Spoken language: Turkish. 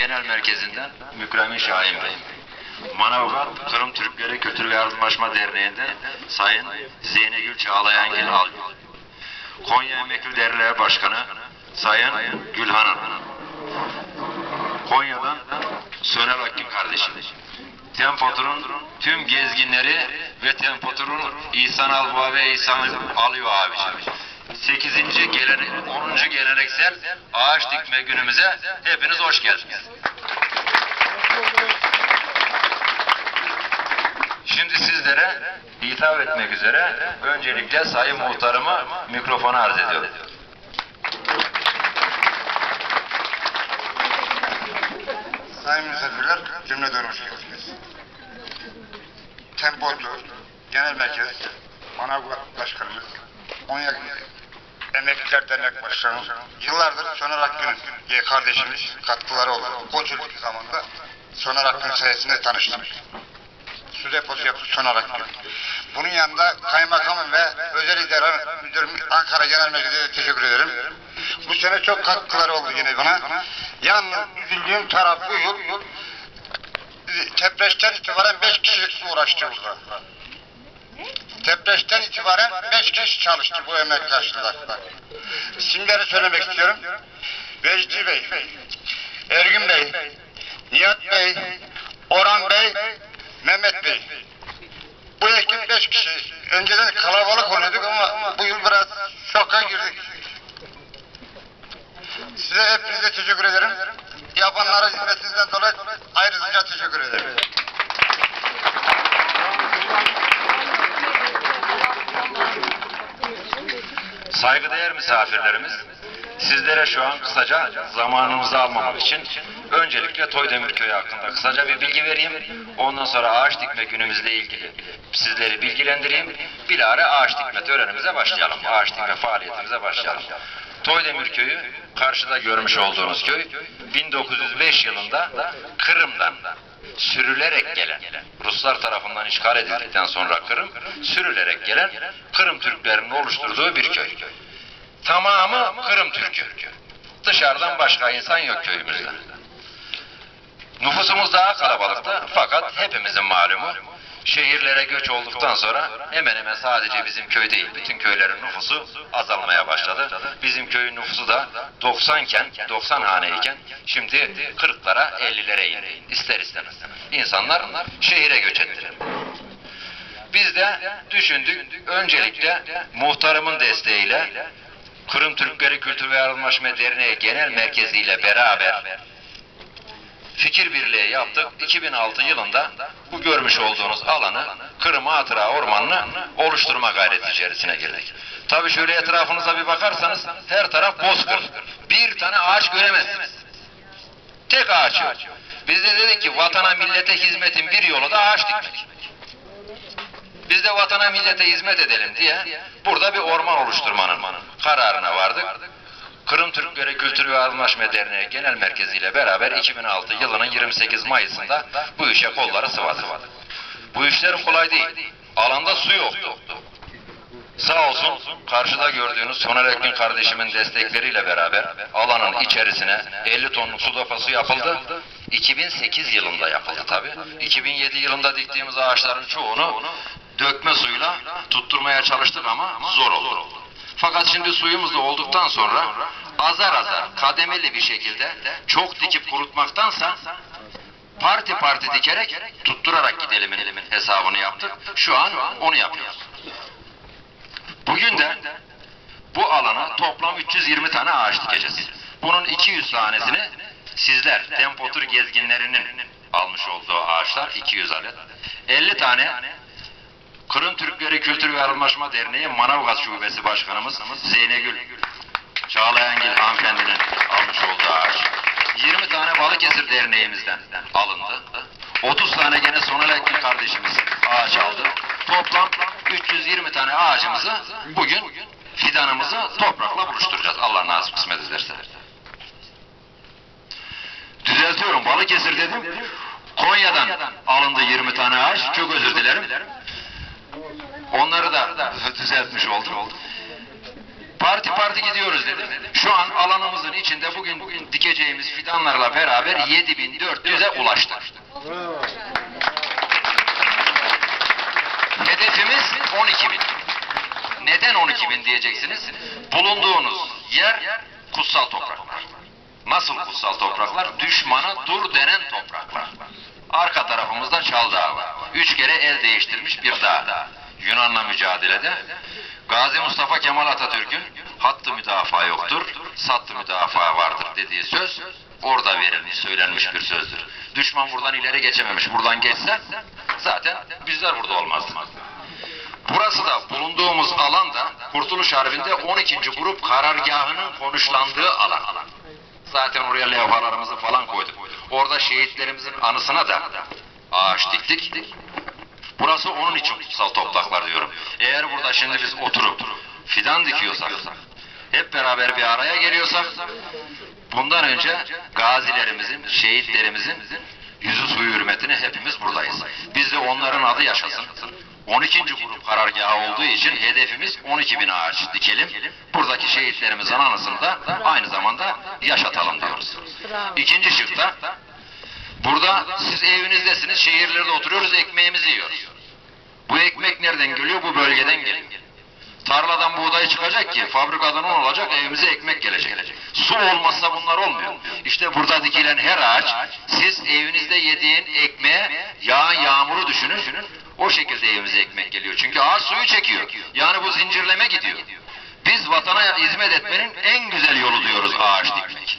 Genel Merkezi'nden Mükremin Şahin Bey. Manavgat Kırım Türkleri Kültür ve Yardımlaşma Derneği'nde Sayın Zeynegül Çağlayangil Algül. Konya Emekli Derneği Başkanı Sayın Gülhan Hanım. Konya'dan Sönel Akgün kardeşim. Tempotur'un tüm gezginleri ve Tempotur'un İhsan Alba ve İhsan alıyor abiciğim. 8. gelenek, 10. geleneksel ağaç dikme günümüze hepiniz hoş geldiniz. Şimdi sizlere hitap etmek üzere öncelikle Sayın Muhtarımı mikrofona arz ediyorum. Sayın misafirler, cümleden hoş geldiniz. Tempolu Genel Merkez, Manavgat Başkanımız, Konya Emekliler Dernek Başkanımız, yıllardır Soner Akgün diye kardeşimiz katkıları oldu. Koçuluk zamanında Soner Akgün sayesinde tanıştık. Su deposu yaptı Soner Akgün. Bunun yanında kaymakamım ve özel idare müdürüm Ankara Genel Merkezi'ne teşekkür ederim. Bu sene çok katkıları oldu yine bana. Yalnız üzüldüğüm taraf bu yıl Tepreşten itibaren 5 kişi uğraştı burada. Tepreşten itibaren 5 kişi çalıştı bu emek karşılığında. İsimleri söylemek istiyorum. Vecdi Bey, Ergün Bey, Nihat Bey, Orhan Bey, Mehmet Bey. Bu ekip 5 kişi. Önceden kalabalık oluyorduk ama bu yıl biraz şoka girdik. Size hepinize teşekkür ederim. Yapanlara hizmetinizden dolayı ayrıca teşekkür ederim. Saygıdeğer misafirlerimiz, sizlere şu an kısaca zamanınızı almamak için öncelikle Toydemir Köyü hakkında kısaca bir bilgi vereyim. Ondan sonra ağaç dikme günümüzle ilgili sizleri bilgilendireyim. Bilare ağaç dikme törenimize başlayalım. Ağaç dikme faaliyetimize başlayalım. Toydemir Köyü, karşıda görmüş olduğunuz köy, 1905 yılında Kırım'dan sürülerek gelen, Ruslar tarafından işgal edildikten sonra Kırım, sürülerek gelen Kırım Türklerinin oluşturduğu bir köy. Tamamı Kırım Türk'ü. Dışarıdan başka insan yok köyümüzde. Nüfusumuz daha kalabalıktı fakat hepimizin malumu şehirlere göç olduktan sonra hemen hemen sadece bizim köy değil bütün köylerin nüfusu azalmaya başladı. Bizim köyün nüfusu da 90 iken 90 haneyken şimdi 40'lara 50'lere indi ister istemez. İnsanlar şehire göç ettiler. Biz de düşündük öncelikle muhtarımın desteğiyle Kırım Türkleri Kültür ve Yardımlaşma Derneği Genel Merkezi ile beraber fikir birliği yaptık. 2006 yılında bu görmüş olduğunuz alanı Kırım Hatıra Ormanı'nı oluşturma gayreti içerisine girdik. Tabi şöyle etrafınıza bir bakarsanız her taraf bozkır. Bir tane ağaç göremezsiniz. Tek ağaç yok. Biz de dedik ki vatana millete hizmetin bir yolu da ağaç dikmek. Biz de vatana millete hizmet edelim diye burada bir orman oluşturmanın kararına vardık. Kırım Türkleri Kültür ve Anlaşma Derneği Genel Merkezi ile beraber 2006 yılının 28 Mayıs'ında bu işe kolları sıvadık. Bu işler kolay değil. Alanda su yoktu. Sağ olsun karşıda gördüğünüz Soner Ekgün kardeşimin destekleriyle beraber alanın içerisine 50 tonluk su deposu yapıldı. 2008 yılında yapıldı tabi. 2007 yılında diktiğimiz ağaçların çoğunu dökme suyla tutturmaya çalıştık ama zor oldu. Fakat şimdi suyumuz da olduktan sonra azar azar kademeli bir şekilde çok dikip kurutmaktansa parti parti dikerek tutturarak gidelim hesabını yaptık. Şu an onu yapıyoruz. Bugün de bu alana toplam 320 tane ağaç dikeceğiz. Bunun 200 tanesini sizler Tempotur gezginlerinin almış olduğu ağaçlar 200 adet. 50 tane Kırım Türkleri Kültür ve Anlaşma Derneği Manavgat Şubesi Başkanımız Zeynegül Çağlayangil hanımefendinin almış olduğu ağaç. 20 tane Balıkesir Derneğimizden alındı. 30 tane gene Sonalekgil kardeşimiz ağaç aldı. Toplam 320 tane ağacımızı bugün fidanımızı toprakla buluşturacağız. Allah nasip kısmet ederse. Düzeltiyorum Balıkesir dedim. Konya'dan alındı 20 tane ağaç. Çok özür dilerim. Onları da düzeltmiş oldum. Parti parti gidiyoruz dedim. Şu an alanımızın içinde bugün bugün dikeceğimiz fidanlarla beraber 7400'e ulaştık. Hedefimiz 12 bin. Neden 12 bin diyeceksiniz? Bulunduğunuz yer kutsal topraklar. Nasıl kutsal topraklar? Düşmana dur denen topraklar. Arka tarafımızda Çal Dağı var. Üç kere el değiştirmiş bir dağ. Yunan'la mücadelede Gazi Mustafa Kemal Atatürk'ün hattı müdafaa yoktur, sattı müdafaa vardır dediği söz orada verilmiş, söylenmiş bir sözdür. Düşman buradan ileri geçememiş. Buradan geçse zaten bizler burada olmazdık. Burası da bulunduğumuz alan da Kurtuluş Harbi'nde 12. grup karargahının konuşlandığı alan. Zaten oraya levhalarımızı falan koyduk. Orada şehitlerimizin anısına da ağaç diktik. Burası onun için kutsal topraklar diyorum. Eğer burada şimdi biz oturup fidan dikiyorsak, hep beraber bir araya geliyorsak, bundan önce gazilerimizin, şehitlerimizin yüzü suyu hürmetine hepimiz buradayız. Biz de onların adı yaşasın. 12. grup karargahı olduğu için hedefimiz 12 bin ağaç dikelim. Buradaki şehitlerimizin anısını da aynı zamanda yaşatalım diyoruz. İkinci şıkta Burada siz evinizdesiniz, şehirlerde oturuyoruz, ekmeğimizi yiyoruz. Bu ekmek nereden geliyor? Bu bölgeden geliyor. Tarladan buğday çıkacak ki, fabrikadan un olacak, evimize ekmek gelecek. Su olmazsa bunlar olmuyor. İşte burada dikilen her ağaç, siz evinizde yediğin ekmeğe, yağan yağmuru düşünün, o şekilde evimize ekmek geliyor. Çünkü ağaç suyu çekiyor. Yani bu zincirleme gidiyor. Biz vatana hizmet etmenin en güzel yolu diyoruz ağaç dikmek.